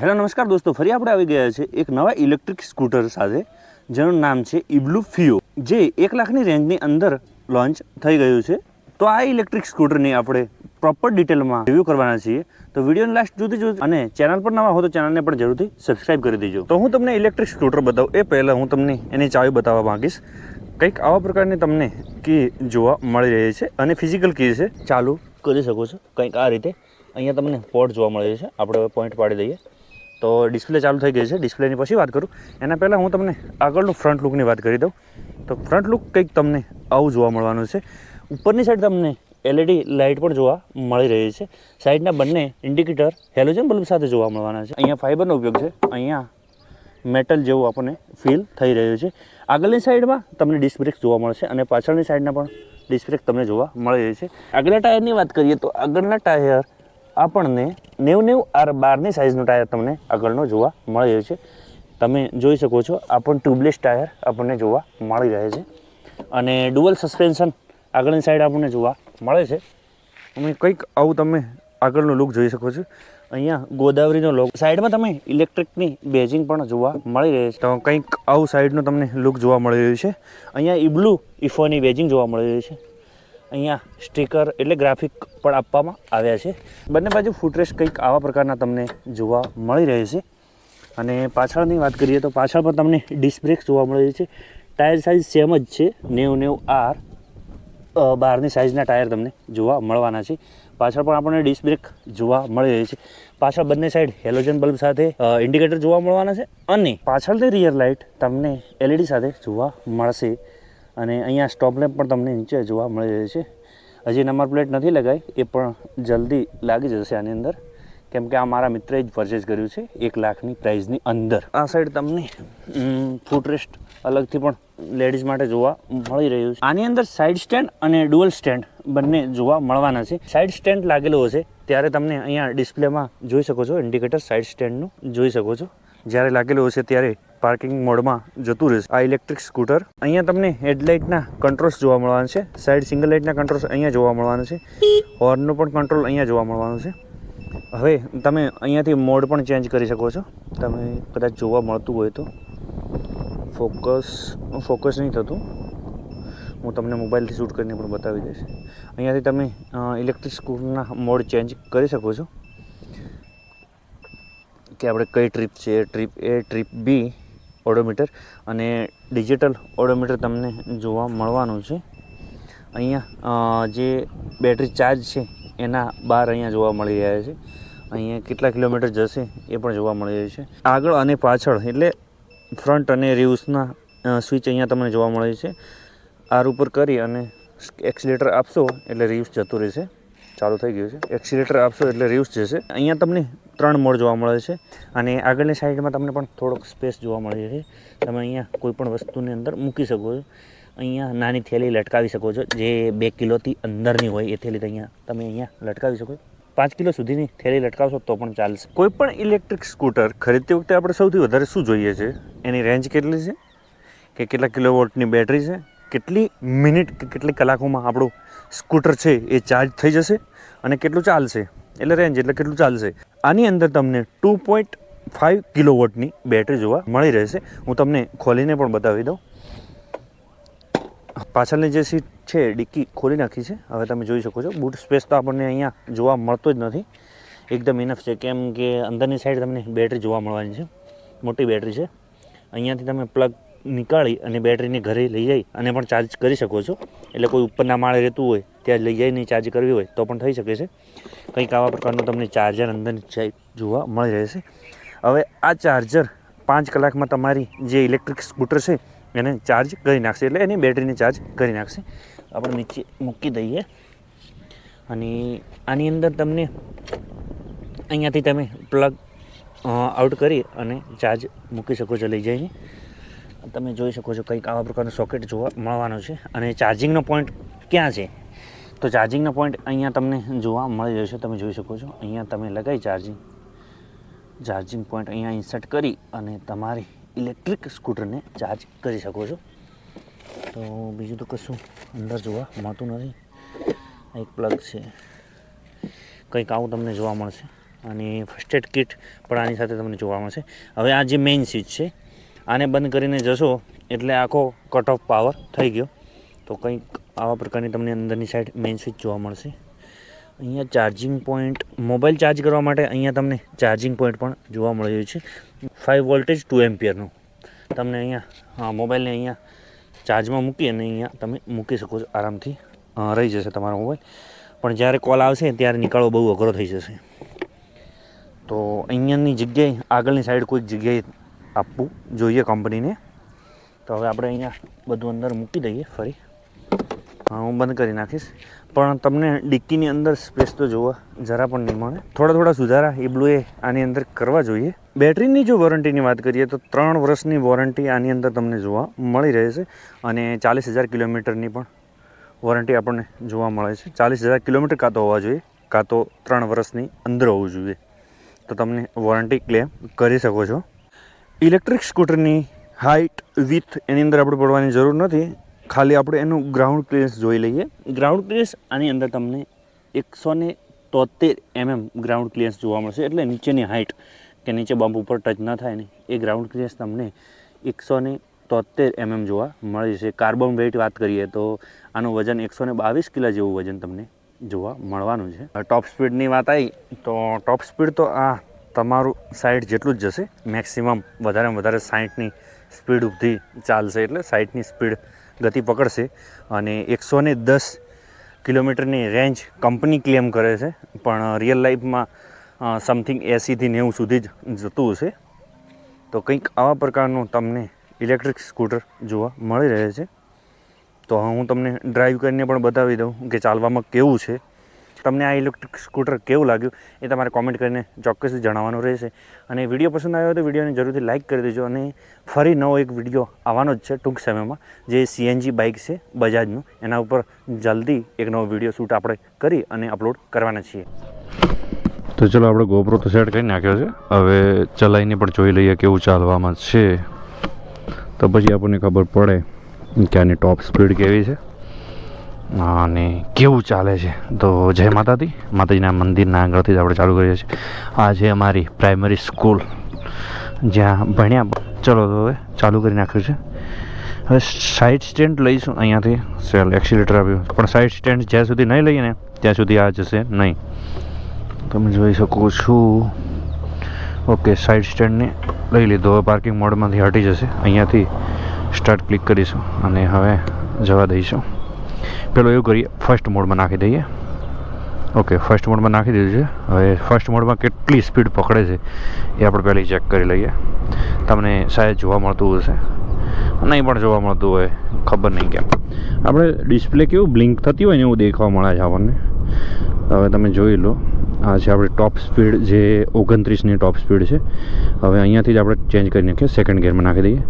Hello, નમસ્કાર દોસ્તો. ફરી આપણે આવી ગયા છે એક નવા ઇલેક્ટ્રિક સ્કૂટર સાથે, જેનું નામ છે ઇબ્લુ ફિયો. જે એક લાખની રેન્જની અંદર લોન્ચ થઈ ગયું છે. તો આ ઇલેક્ટ્રિક સ્કૂટરની આપણે પ્રોપર ડિટેલમાં રિવ્યૂ કરવાના છીએ. તો વિડીયોને લાસ્ટ જોતી જોતી અને ચેનલ પર નવા હો તો ચેનલને પણ જરૂરથી સબસ્ક્રાઇબ કરી દેજો. તો હું તમને ઇલેક્ટ્રિક સ્કૂટર બતાવું. એ પહેલાં હું તમને એની ચાવી બતાવવા માંગીશ. કંઈક આવા પ્રકારની તમને કી જોવા મળી રહી છે અને ફિઝિકલ કી છે. ચાલુ કરી શકો છો. કંઈક આ રીતે. અહીંયા તમને પોર્ટ જોવા મળે છે આપણે હવે પોઈન્ટ પાડી દઈએ. તો ડિસ્પ્લે ચાલુ થઈ ગઈ છે. ડિસ્પ્લેની પછી વાત કરું. એના પહેલાં હું તમને આગળનું ફ્રન્ટ લુકની વાત કરી દઉં. તો ફ્રન્ટ લુક કંઈક તમને આવું જોવા મળવાનું છે. ઉપરની સાઈડ તમને એલઈડી લાઇટ પણ જોવા મળી રહી છે. સાઈડના બંને ઇન્ડિકેટર હેલોજન બલ્બ સાથે જોવા મળવાના છે. અહીંયા ફાઇબરનો ઉપયોગ છે. અહીંયા મેટલ જેવું આપણને ફીલ થઈ રહ્યું છે. આગળની સાઈડમાં તમને ડિસ્ક બ્રેક જોવા મળશે અને પાછળની સાઈડના પણ ડિસ્ક બ્રેક તમને જોવા મળી રહી છે. આગળના ટાયરની વાત કરીએ તો આગળના ટાયર આપણને નેવું નેવું આર બારની સાઇઝનું ટાયર તમને આગળનો જોવા મળી રહ્યું છે. તમે જોઈ શકો છો, આ પણ ટ્યુબલેસ ટાયર આપણને જોવા મળી રહે છે. અને ડુઅલ સસ્પેન્શન આગળની સાઈડ આપણને જોવા મળે છે. અને કંઈક આવું તમે આગળનો લુક જોઈ શકો છો. અહીંયા ગોદાવરીનો લોક સાઈડમાં તમે ઇલેક્ટ્રિકની બેજિંગ પણ જોવા મળી રહી છે. તો કંઈક આવું સાઈડનું તમને લુક જોવા મળી રહ્યું છે. અહીંયા ઇબ્લુ ઇફોની બેજિંગ જોવા મળી રહી છે. અહીંયા સ્ટીકર એટલે ગ્રાફિક પણ આપવામાં આવ્યા છે. બંને બાજુ ફૂટરેસ્ટ કંઈક આવા પ્રકારના તમને જોવા મળી રહે છે. અને પાછળની વાત કરીએ તો પાછળ પણ તમને ડિસ્ક બ્રેક જોવા મળે છે. ટાયર સાઇઝ સેમ જ છે નેવું નેવું આર બહારની સાઇઝના ટાયર તમને જોવા મળવાના છે. પાછળ પણ આપણને ડિસ્ક બ્રેક જોવા મળી રહી છે. પાછળ બંને સાઈડ હેલોજન બલ્બ સાથે ઇન્ડિકેટર જોવા મળવાના છે અને પાછળની રિયર લાઇટ તમને એલઈડી સાથે જોવા મળશે. અને અહીંયા સ્ટોપ લેમ્પ પણ તમને નીચે જોવા મળી રહી છે. હજી નંબર પ્લેટ નથી લગાવી એ પણ જલ્દી લાગી જશે આની અંદર. કેમ કે આ મારા મિત્રએ જ પરચેઝ કર્યું છે એક લાખની પ્રાઇઝની અંદર. આ સાઈડ તમને? ફૂટરેસ્ટ અલગથી પણ લેડીઝ માટે જોવા મળી રહ્યું છે. આની અંદર સાઈડ સ્ટેન્ડ અને ડુઅલ સ્ટેન્ડ બંને જોવા મળવાના છે. સાઈડ સ્ટેન્ડ લાગેલો હશે ત્યારે તમને અહીંયા ડિસ્પ્લેમાં જોઈ શકો છો ઇન્ડિકેટર સાઈડ સ્ટેન્ડનું જોઈ શકો છો. જ્યારે લાગેલું હશે ત્યારે પાર્કિંગ મોડમાં જતું રહેશે. આ ઇલેક્ટ્રિક સ્કૂટર અહીંયા તમને હેડલાઇટના કંટ્રોલ્સ જોવા મળવાના છે. સાઈડ સિંગલ લાઇટના કંટ્રોલ્સ અહીંયા જોવા મળવાના છે. હોર્નનો પણ કંટ્રોલ અહીંયા જોવા મળવાનો છે. હવે તમે અહીંયાથી મોડ પણ ચેન્જ કરી શકો છો. તમે કદાચ જોવા મળતું હોય તો. ફોકસ ફોકસ નહીં થતું. હું તમને મોબાઈલથી શૂટ કરીને પણ બતાવી દઈશ. અહીંયાથી તમે ઇલેક્ટ્રિક સ્કૂટરના મોડ ચેન્જ કરી શકો છો. કે આપણે કઈ ટ્રીપ છે? Trip A, trip B odometer અને ડિજિટલ ઓડોમીટર તમને જોવા મળવાનું છે. અહીંયા જે બેટરી ચાર્જ છે, એના બાર અહીંયા જોવા મળી રહ્યા છે. અહીંયા કેટલા કિલોમીટર જશે એ પણ જોવા મળી રહ્યું છે. આગળ અને પાછળ, એટલે ફ્રન્ટ અને રિવ્સના સ્વિચ અહીંયા તમને જોવા મળે છે. આર ઉપર કરી અને એક્સિલેટર આપશો, એટલે રિવ્સ જતું રહેશે. ચાલુ થઈ ગયું છે. એક્સિલેટર આપશો એટલે રિવ્સ જશે. અહીંયા તમને ત્રણ મોડ જોવા મળે છે અને આગળની સાઈડમાં તમને પણ થોડોક સ્પેસ જોવા મળે છે. તમે અહીંયા કોઈપણ વસ્તુની અંદર મૂકી શકો છો. અહીંયા નાની થેલી લટકાવી શકો છો. જે બે કિલોથી અંદરની હોય એ થેલી અહીંયા, તમે અહીંયા લટકાવી શકો પાંચ કિલો સુધીની થેલી લટકાવશો તો પણ ચાલશે. કોઈ પણ ઇલેક્ટ્રિક સ્કૂટર ખરીદતી વખતે આપણે સૌથી વધારે શું જોઈએ છે? એની રેન્જ કેટલી છે? કે કેટલા કિલો વોટની બેટરી છે? કેટલી મિનિટ કે કેટલી કલાકોમાં આપણું સ્કૂટર છે એ ચાર્જ થઈ જશે અને કેટલું ચાલશે? એટલે રેન્જ એટલે કેટલું ચાલશે? આની અંદર તમને ટુ પોઈન્ટ ફાઇવ કિલો વોટની બેટરી જોવા મળી રહેશે. હું તમને ખોલીને પણ બતાવી દઉં. પાછળની જે સીટ છે, ડિક્કી ખોલી નાખી છે. હવે તમે જોઈ શકો છો. બૂટ સ્પેસ તો આપણને અહીંયા જોવા મળતો જ નથી. એકદમ ઇનફ છે. કેમ કે અંદરની સાઈડ તમને બેટરી જોવા મળવાની છે. મોટી બેટરી છે. અહીંયાથી તમે પ્લગ નીકાળી અને બેટરીને ઘરે લઈ જઈ અને પણ ચાર્જ કરી શકો છો. એટલે કોઈ ઉપરના માળે રહેતું હોય, ત્યાં લઈ જઈને ચાર્જ કરવી હોય, તો પણ થઈ શકે છે. કંઈક આવા પ્રકારનું તમને ચાર્જર અંદર જોવા મળી રહેશે. હવે આ ચાર્જર પાંચ કલાકમાં તમારી જે ઇલેક્ટ્રિક સ્કૂટર છે, એને ચાર્જ કરી નાખશે. એટલે એની બેટરીને ચાર્જ કરી નાખશે. આપણે નીચે મૂકી દઈએ. અને આની અંદર તમને અહીંયાથી તમે પ્લગ આઉટ કરી અને ચાર્જ મૂકી શકો છો. લઈ જઈને તમે જોઈ શકો છો કંઈક આવા પ્રકારનું સોકેટ જોવા મળવાનું છે. અને ચાર્જિંગનો પોઈન્ટ ક્યાં છે? તો ચાર્જિંગનો પોઈન્ટ અહીંયા તમને જોવા મળી જશે તમે જોઈ શકો છો, અહીંયા તમે લગાવી ચાર્જિંગ ચાર્જિંગ પોઈન્ટ અહીંયા ઇન્સર્ટ કરી અને તમારી ઇલેક્ટ્રિક સ્કૂટરને ચાર્જ કરી શકો છો. તો બીજું તો કશું અંદર જોવા મળતું નથી. એક પ્લગ છે. કંઈક આવું તમને જોવા મળશે. અને ફર્સ્ટ એડ કિટ પણ આની સાથે તમને જોવા મળશે. હવે આ જે મેઇન સ્વિચ છે આને બંધ કરીને જશો એટલે આખો કટ ઓફ પાવર થઈ ગયો. તો કંઈક આવા પ્રકારની તમને અંદરની સાઈડ મેઇન સ્વિચ જોવા મળશે. અહીંયા ચાર્જિંગ પોઈન્ટ મોબાઈલ ચાર્જ કરવા માટે અહીંયા તમને ચાર્જિંગ પોઈન્ટ પણ જોવા મળી રહ્યું છે. ફાઇવ વોલ્ટેજ ટુ એમ્પિયરનું તમને અહીંયા, હા મોબાઈલને અહીંયા ચાર્જમાં મૂકી અને અહીંયા તમે મૂકી શકો છો, આરામથી રહી જશે તમારો મોબાઈલ પણ જ્યારે કોલ આવશે ત્યારે નીકળવો બહુ અઘરો થઈ જશે. તો અહીંયાની જગ્યાએ આગળની સાઈડ કોઈક જગ્યાએ આપવું જોઈએ કંપનીને. તો હવે આપણે અહીંયા બધું અંદર મૂકી દઈએ ફરી. હા, હું બંધ કરી નાખીશ. પણ તમને ડિક્કીની અંદર સ્પેસ તો જોવા, જરા પણ નહીં મળે. થોડા થોડા સુધારા એ બ્લુએ આની અંદર કરવા જોઈએ. બેટરીની જો વોરંટીની વાત કરીએ તો ત્રણ વર્ષની વોરંટી આની અંદર તમને જોવા મળી રહે છે. અને ચાલીસ હજાર કિલોમીટરની પણ વોરંટી આપણને જોવા મળે છે. ચાલીસ હજાર કિલોમીટર કાં તો હોવા જોઈએ, કાં તો ત્રણ વર્ષની અંદર હોવું જોઈએ. તો તમને વોરંટી ક્લેમ કરી શકો છો. ઇલેક્ટ્રિક સ્કૂટરની હાઇટ વિથ એની અંદર આપણે પડવાની જરૂર નથી. ખાલી આપણે એનું ગ્રાઉન્ડ ક્લિયરન્સ જોઈ લઈએ. ગ્રાઉન્ડ ક્લિયરન્સ આની અંદર તમને એકસો ને તોતેર એમએમ ગ્રાઉન્ડ ક્લિયરન્સ જોવા મળશે. એટલે નીચેની હાઇટ કે નીચે બમ્પ ઉપર ટચ ન થાય ને, એ ગ્રાઉન્ડ ક્લિયરન્સ તમને એકસો ને તોતેર એમએમ જોવા મળે છે કાર્બન વેઇટ વાત કરીએ તો આનું વજન એકસો ને બાવીસ કિલો જેવું વજન તમને જોવા મળવાનું છે. ટોપ સ્પીડની વાત આવી તો ટોપ સ્પીડ તો આ તમારું સાઈડ જેટલું જ જશે. મેક્સિમમ વધારેમાં વધારે સાઠની સ્પીડ સુધી ચાલશે એટલે સાઠની સ્પીડ ગતિ પકડશે. અને એકસો ને દસ કિલોમીટરની રેન્જ કંપની ક્લેમ કરે છે. પણ રિયલ લાઈફમાં સમથિંગ એંસીથી નેવું સુધી જ જતું હશે. તો કંઈક આવા પ્રકારનું તમને ઇલેક્ટ્રિક સ્કૂટર જોવા મળી રહે છે. તો હું તમને ડ્રાઈવ કરીને પણ બતાવી દઉં કે ચાલવામાં કેવું છે. તમને આ ઇલેક્ટ્રિક સ્કૂટર કેવું લાગ્યું એ તમારે કોમેન્ટ કરીને ચોક્કસથી જણાવવાનું રહેશે. અને વીડિયો પસંદ આવ્યો તો વિડીયોને જરૂરથી લાઇક કરી દેજો અને ફરી નવો એક વીડિયો આવવાનો જ છે ટૂંક સમયમાં, જે સીએનજી બાઇક છે બજાજનું. એના ઉપર જલ્દી એક નવો વીડિયો શૂટ આપણે કરી અને અપલોડ કરવાના છીએ. તો ચલો આપણે ગોપરો તો સેટ કરી નાખ્યો છે. હવે ચલાવીને પણ જોઈ લઈએ કેવું ચાલવામાં છે. તો પછી આપણને ખબર પડે કે આની ટોપ સ્પીડ કેવી છે. અને કેવું ચાલે છે? તો જય માતાજી. માતાજીના મંદિરના આગળથી જ આપણે ચાલુ કરીએ છીએ. આ છે અમારી પ્રાઇમરી સ્કૂલ. જ્યાં ભણ્યા ચલો તો હવે ચાલુ કરી નાખ્યું છે. હવે સાઈડ સ્ટેન્ડ લઈશું અહીંયાથી. સેલ એક્સિલેટર આપ્યું. પણ સાઈડ સ્ટેન્ડ જ્યાં સુધી નહીં લઈએ ને, ત્યાં સુધી આ જશે નહીં. તમે જોઈ શકો છો. ઓકે, સાઈડ સ્ટેન્ડને લઈ લીધો. હવે પાર્કિંગ મોડમાંથી હટી જશે. અહીંયાથી સ્ટાર્ટ ક્લિક કરીશું. અને હવે જવા દઈશું. પેલો એવું કરીએ ફર્સ્ટ મોડમાં નાખી દઈએ. ઓકે ફર્સ્ટ મોડમાં નાખી દીધું છે. હવે ફર્સ્ટ મોડમાં કેટલી સ્પીડ પકડે છે એ આપણે પહેલી ચેક કરી લઈએ. તમને શાયદ જોવા મળતું હશે. નહીં પણ જોવા મળતું હોય, ખબર નહીં કેમ. આપણે ડિસ્પ્લે કેવું બ્લિંક થતી હોય ને એવું દેખવા મળે છે આપણને. હવે તમે જોઈ લો, આ છે આપણી ટોપ સ્પીડ જે ઓગણત્રીસની ટોપ સ્પીડ છે. હવે અહીંયાથી જ આપણે ચેન્જ કરી નાખીએ સેકન્ડ ગિયરમાં નાખી દઈએ.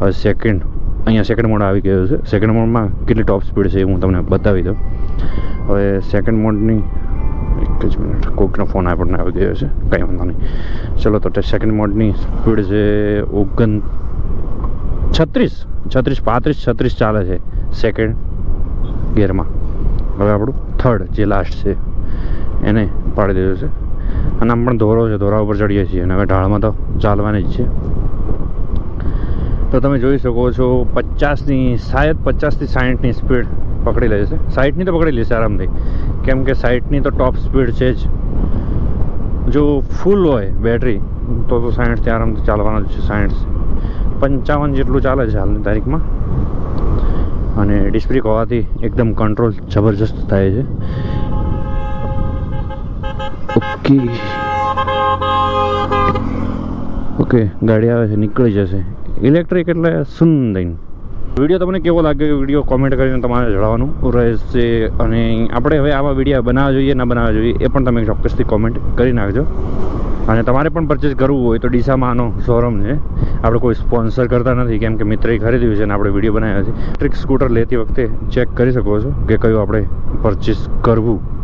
હવે સેકન્ડ અહીંયા સેકન્ડ મોડ આવી ગયો છે. સેકન્ડ મોડમાં કેટલી ટોપ સ્પીડ છે એ હું તમને બતાવી દઉં. હવે સેકન્ડ મોડની એક જ મિનિટ કોઈકનો ફોન આપણને આવી ગયો છે. કંઈ વાંધો નહીં. ચલો તો સેકન્ડ મોડની સ્પીડ છે ઓગણ છત્રીસ છત્રીસ, પાંત્રીસ, છત્રીસ ચાલે છે સેકન્ડ ગિયરમાં હવે આપણું થર્ડ જે લાસ્ટ છે, એને પાડી દીધું છે. અને આમ પણ ધોરો છે ધોરા ઉપર ચડીએ છીએ. અને હવે ઢાળમાં તો ચાલવાની જ છે. તો તમે જોઈ શકો છો પચાસની શાયદ પચાસથી સાઠની સ્પીડ પકડી લેશે છે. સાઠની તો પકડી લેશે આરામથી. કેમ કે સાઠની તો ટોપ સ્પીડ છે જ. જો ફૂલ હોય બેટરી તો તો સાઠથી આરામથી ચાલવાનો જ છે સાઠ પંચાવન જેટલું ચાલે છે હાલની તારીખમાં. અને ડિસ્પ્રિક હોવાથી એકદમ કંટ્રોલ જબરજસ્ત થાય છે. ઓકે ઓકે ગાડી આવે છે, નીકળી જશે. ઇલેક્ટ્રિક એટલે સુંદર વીડિયો તમને કેવો લાગ્યો? વીડિયો કોમેન્ટ કરીને તમારે જણાવવાનું રહેશે. અને આપણે હવે આવા વીડિયો બનાવવા જોઈએ, ના બનાવવા જોઈએ, એ પણ તમે ચોક્કસથી કોમેન્ટ કરી નાખજો. અને તમારે પણ પરચેસ કરવું હોય તો ડીસામાં આનો શોરૂમ છે. આપણે કોઈ સ્પોન્સર કરતા નથી, કેમ કે મિત્રએ ખરીદ્યું છે અને આપણે વીડિયો બનાવ્યા છે. ઇલેક્ટ્રિક સ્કૂટર લેતી વખતે ચેક કરી શકો છો કે કયું આપણે પરચેસ કરવું.